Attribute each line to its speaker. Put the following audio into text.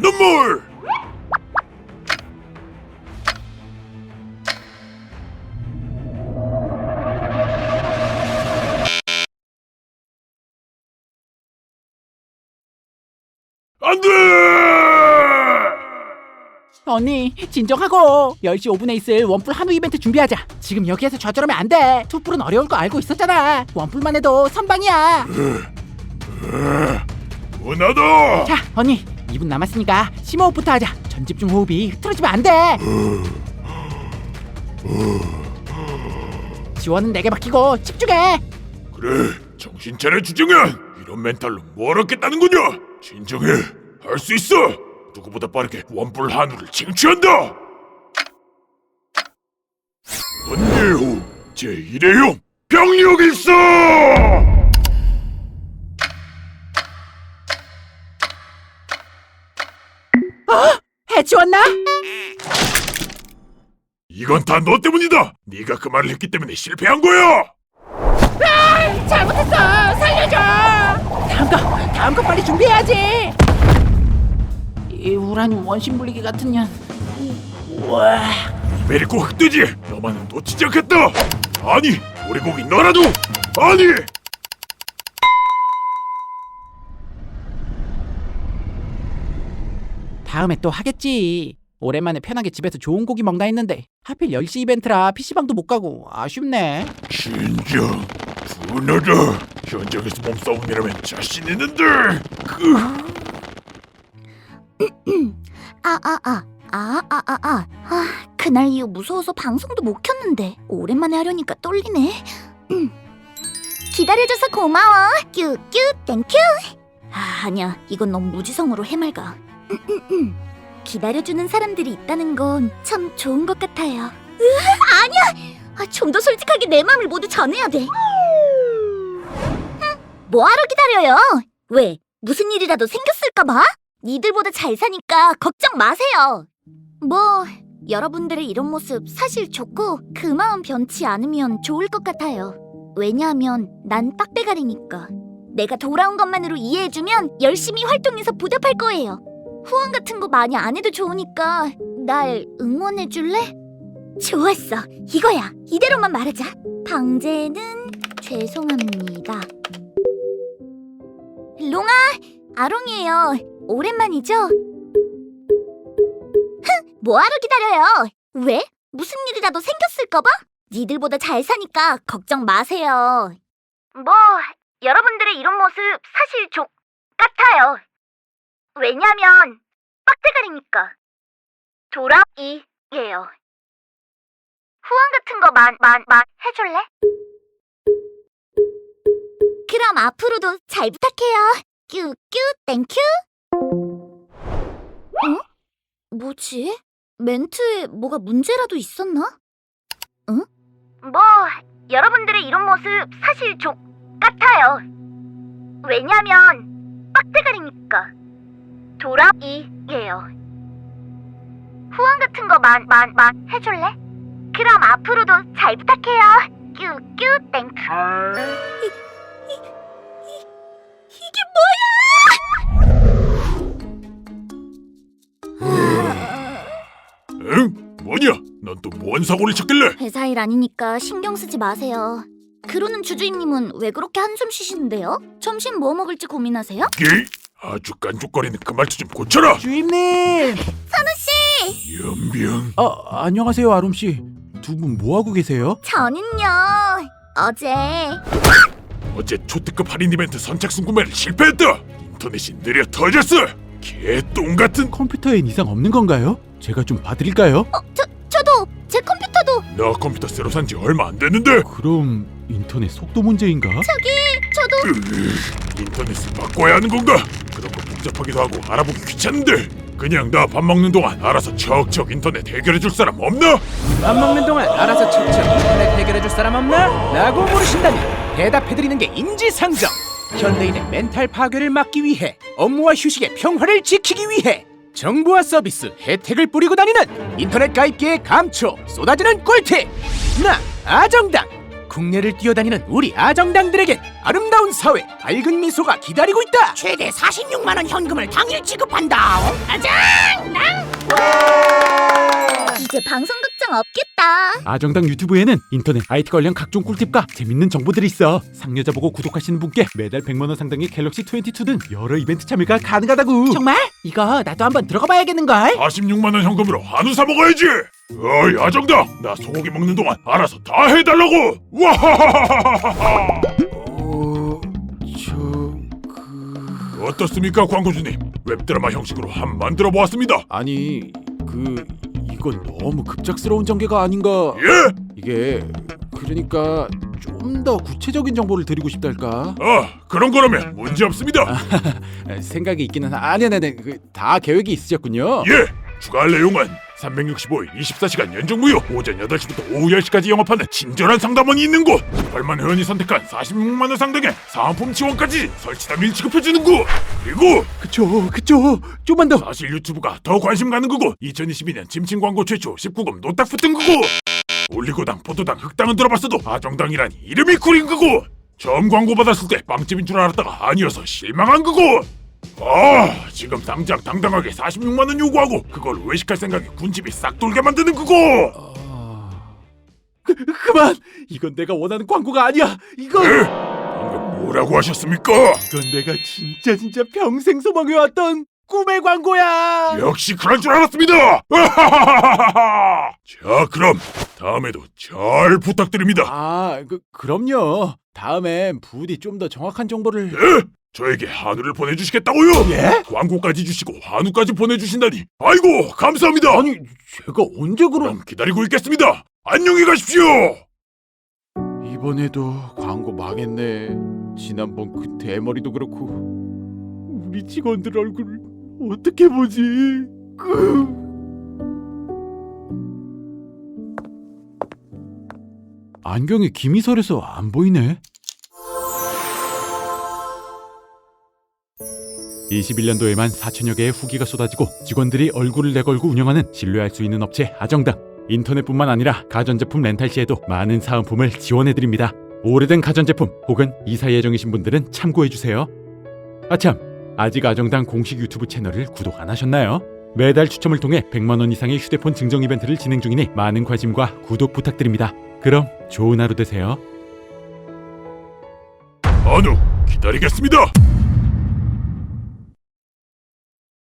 Speaker 1: 눈물 안 돼
Speaker 2: 언니 진정하고 10시 5분에 있을 원뿔 한우 이벤트 준비하자 지금 여기에서 좌절하면 안돼 투뿔은 어려울 거 알고 있었잖아 원뿔만 해도 선방이야
Speaker 1: 원하다
Speaker 2: 자 언니 2분 남았으니까 심호흡부터 하자. 전집중 호흡이 흐트러지면 안 돼. 지원은 내게 맡기고 집중해.
Speaker 1: 그래 정신 차려 주정현 이런 멘탈로 뭘 얻겠다는 거냐 진정해. 할 수 있어. 누구보다 빠르게 원뿔 한우를 쟁취한다. 원예호 제1회용 병력일서
Speaker 2: 해치웠나?
Speaker 1: 이건 다 너 때문이다! 네가 그 말을 했기 때문에 실패한 거야!
Speaker 2: 잘못했어! 살려줘! 다음 거 다음 거 빨리 준비해야지! 이 우라늄 원심 물리기 같은 년. 와.
Speaker 1: 메리코 흑돼지 너만은 놓치지 않겠다! 아니 오리고기 너라도! 아니
Speaker 2: 다음에 또 하겠지 오랜만에 편하게 집에서 좋은 고기 먹나 했는데 하필 10시 이벤트라 PC방도 못 가고 아쉽네
Speaker 1: 진정 분하다 현장에서 몸싸움 이라면 자신 있는데 그
Speaker 3: 아, 아, 아. 아, 아, 아, 아. 아, 그날 이후 무서워서 방송도 못 켰는데 오랜만에 하려니까 떨리네. 음. 기다려줘서 고마워. 뀨뀨 땡큐. 아, 아니야. 이건 너무 무지성으로 해맑아. 기다려주는 사람들이 있다는 건 참 좋은 것 같아요. 으아, 아니야. 아, 좀 더 솔직하게 내 마음을 모두 전해야 돼. 흠, 뭐하러 기다려요? 왜? 무슨 일이라도 생겼을까봐? 니들보다 잘 사니까 걱정 마세요. 뭐 여러분들의 이런 모습 사실 좋고 그 마음 변치 않으면 좋을 것 같아요. 왜냐하면 난 빡대가리니까. 내가 돌아온 것만으로 이해해주면 열심히 활동해서 보답할 거예요. 후원 같은 거 많이 안 해도 좋으니까 날 응원해 줄래? 좋았어. 이거야. 이대로만 말하자. 방제는 죄송합니다. 롱아, 아롱이에요. 오랜만이죠? 흥, 뭐하러 기다려요? 왜? 무슨 일이라도 생겼을까봐? 니들보다 잘 사니까 걱정 마세요. 뭐, 여러분들의 이런 모습 사실 족 같아요. 왜냐면, 빡대가리니까. 도라이예요. 후원 같은 거 만, 만, 만 해줄래? 그럼 앞으로도 잘 부탁해요. 뀨뀨 땡큐. 어? 뭐지? 멘트에 뭐가 문제라도 있었나? 응? 뭐 여러분들의 이런 모습 사실 족 같아요. 왜냐면 빡대가리니까 도라이예요. 후원 같은 거 만 만 만 해줄래? 그럼 앞으로도 잘 부탁해요. 이게 뭐야?
Speaker 1: 응? 뭐냐? 넌또뭔 사고를 쳤길래?
Speaker 3: 회사 일 아니니까 신경 쓰지 마세요. 그러는 주주임님은 왜 그렇게 한숨 쉬시는데요? 점심 뭐 먹을지 고민하세요?
Speaker 1: 게 아주 깐족거리는 그 말투 좀 고쳐라.
Speaker 2: 주임님
Speaker 1: 연병.
Speaker 2: 아 안녕하세요 아롬 씨 두 분 뭐 하고 계세요?
Speaker 3: 저는요 어제
Speaker 1: 어제 초특급 할인 이벤트 선착순 구매를 실패했다. 인터넷이 느려 터졌어. 개똥 같은.
Speaker 2: 컴퓨터엔 이상 없는 건가요? 제가 좀 봐드릴까요?
Speaker 3: 어, 저 저도 제 컴퓨터도
Speaker 1: 나 컴퓨터 새로 산 지 얼마 안 됐는데.
Speaker 2: 그럼 인터넷 속도 문제인가?
Speaker 3: 저도
Speaker 1: 으, 인터넷을 바꿔야 하는 건가? 복잡하기도 하고 알아보기 귀찮은데. 그냥 나 밥 먹는 동안 알아서 척척 인터넷 해결해 줄 사람 없나?
Speaker 4: 밥 먹는 동안 알아서 척척 인터넷 해결해줄 사람 없나? 라고 물으신다면 대답해드리는 게 인지상정 현대인의 멘탈 파괴를 막기 위해 업무와 휴식의 평화를 지키기 위해 정보와 서비스 혜택을 뿌리고 다니는 인터넷 가입기의 감초 쏟아지는 꿀팁 나 아정당 국내를 뛰어다니는 우리 아정당들에겐 아름다운 사회 밝은 미소가 기다리고 있다 최대 46만 원 현금을 당일 지급한다 아장
Speaker 3: 이제 방송 걱정 없겠다.
Speaker 2: 아정당 유튜브에는 인터넷 IT 관련 각종 꿀팁과 재밌는 정보들이 있어. 상여자 보고 구독하시는 분께 매달 100만 원 상당의 갤럭시 22 등 여러 이벤트 참여가 가능하다고. 정말? 이거 나도 한번 들어가 봐야겠는 걸.
Speaker 1: 46만 원 현금으로 한우 사 먹어야지. 어이 아정당, 나 소고기 먹는 동안 알아서 다 해달라고. 와하하하하하. 어떻습니까, 광고주님? 웹드라마 형식으로 한 만들어 보았습니다.
Speaker 2: 아니 그 이건 너무 급작스러운 전개가 아닌가?
Speaker 1: 예?
Speaker 2: 이게 그러니까 좀 더 구체적인 정보를 드리고 싶달까?
Speaker 1: 아, 그런 거라면 문제 없습니다.
Speaker 2: 생각이 있기는 아니 아니 아니 그, 다 계획이 있으셨군요.
Speaker 1: 예. 추가할 내용은 365일 24시간 연중 무휴 오전 8시부터 오후 10시까지 영업하는 친절한 상담원이 있는 곳 8만 회원이 선택한 46만 원 상당의 사은품 지원까지 설치 당일 지급해주는 곳 그리고
Speaker 2: 그쵸 그쵸. 좀만 더.
Speaker 1: 사실 유튜브가 더 관심 가는 그곳 2022년 짐친 광고 최초 19금 노딱 붙은 그곳 올리고당, 포도당, 흑당은 들어봤어도 아정당이라니 이름이 구린 그곳 처음 광고 받았을 때 빵집인 줄 알았다가 아니어서 실망한 그곳 아 지금 당장 당당하게 46만 원 요구하고 그걸 외식할 생각에 군집이 싹 돌게 만드는 그곳
Speaker 2: 그, 그만! 이건 내가 원하는 광고가 아니야! 이건
Speaker 1: 에? 방금 뭐라고 하셨습니까?
Speaker 2: 이건 내가 진짜 진짜 평생 소망해왔던 꿈의 광고야!
Speaker 1: 역시 그럴 줄 알았습니다! 자 그럼 다음에도 잘 부탁드립니다!
Speaker 2: 아 그, 그럼요. 다음엔 부디 좀 더 정확한 정보를
Speaker 1: 예? 저에게 한우를 보내주시겠다고요?
Speaker 2: 예?
Speaker 1: 광고까지 주시고 한우까지 보내주신다니 아이고 감사합니다.
Speaker 2: 아니 제가 언제 그럼
Speaker 1: 그럼 기다리고 있겠습니다. 안녕히 가십시오.
Speaker 2: 이번에도 광고 망했네. 지난번 그 대머리도 그렇고. 우리 직원들 얼굴 어떻게 보지? 그... 안경이 김이설에서 안 보이네 21년도에만 4천여 개의 후기가 쏟아지고 직원들이 얼굴을 내걸고 운영하는 신뢰할 수 있는 업체 아정당. 인터넷뿐만 아니라 가전제품 렌탈 시에도 많은 사은품을 지원해드립니다. 오래된 가전제품 혹은 이사 예정이신 분들은 참고해주세요. 아참 아직 아정당 공식 유튜브 채널을 구독 안 하셨나요? 매달 추첨을 통해 100만원 이상의 휴대폰 증정 이벤트를 진행 중이니 많은 관심과 구독 부탁드립니다. 그럼 좋은 하루 되세요.
Speaker 1: 한우 기다리겠습니다